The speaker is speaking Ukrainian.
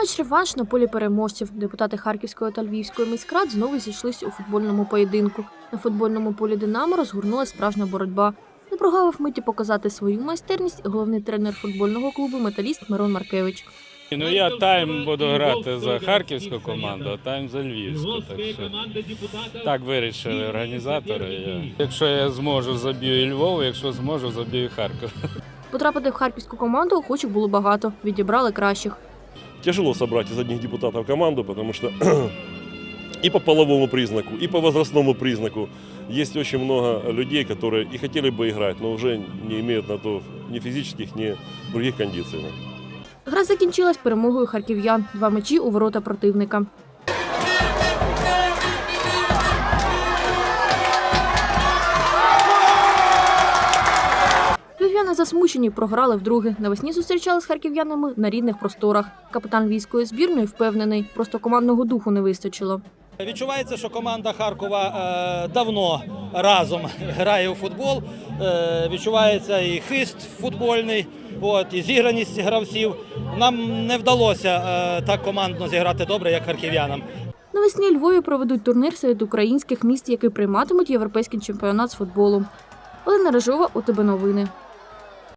Матч реванш на полі переможців. Депутати Харківської та Львівської міськрад знову зійшлись у футбольному поєдинку. На футбольному полі Динамо розгорнулася справжня боротьба. Не прогавив миті показати свою майстерність головний тренер футбольного клубу Металіст Мирон Маркевич. Ну я тайм буду грати за харківську команду, а тайм за львівську. Так що так вирішили організатори. Я- Якщо я зможу, заб'ю і Львов, якщо зможу, заб'ю і Харків. Потрапити в харківську команду охочих було багато. Відібрали кращих. Тяжело собрать из одних депутатов команду, потому что и по половому признаку, и по возрастному признаку есть очень много людей, которые и хотели бы играть, но уже не имеют на то ни физических, ни других кондиций. Гра закінчилась перемогою харків'ян. Два мечі у ворота противника. Львів'яни засмучені, програли вдруге. Навесні зустрічали з харків'янами на рідних просторах. Капітан військової збірної впевнений, просто командного духу не вистачило. Відчувається, що команда Харкова е, давно разом грає у футбол. Е, відчувається і хист футбольний, от, і зіграність гравців. Нам не вдалося е, так командно зіграти добре, як харків'янам. Навесні Львові проведуть турнір серед українських міст, які прийматимуть європейський чемпіонат з футболу. Олена Рижова, у тебе новини.